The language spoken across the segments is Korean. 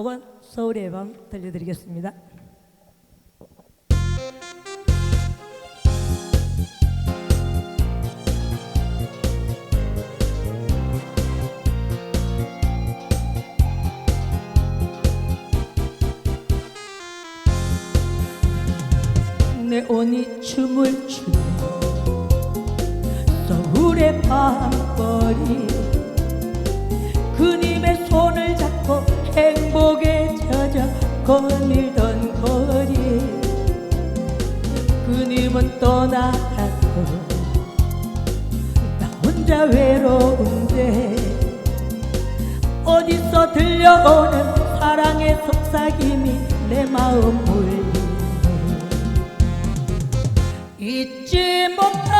혹은 서울의 밤 들려드리겠습니다. 내 온이 춤을 추네 서울의 밤거리 그님의 손을 잡고 거닐던 거리. 그님은 떠나갔고 나 혼자 외로운데 어디서 들려오는 사랑의 속삭임이 내 마음 울리네. 잊지 못할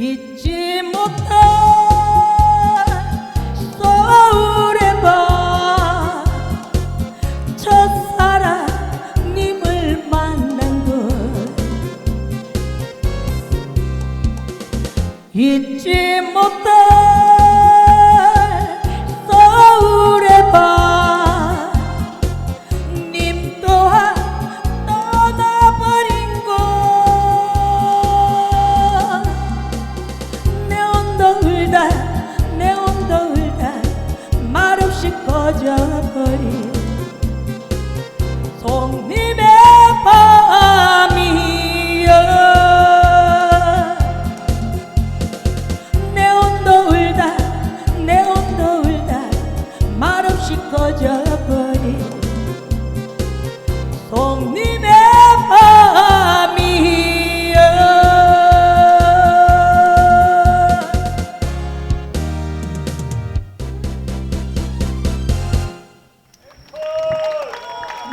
잊지 못할 서울의 밤. 첫사랑님을 만난 곳 잊지 못할 꺼져버린 송님의 밤이여. 내 온도 울다 내 온도 울다 말없이 꺼져버린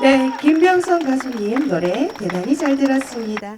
네, 김병선 가수님 노래 대단히 잘 들었습니다.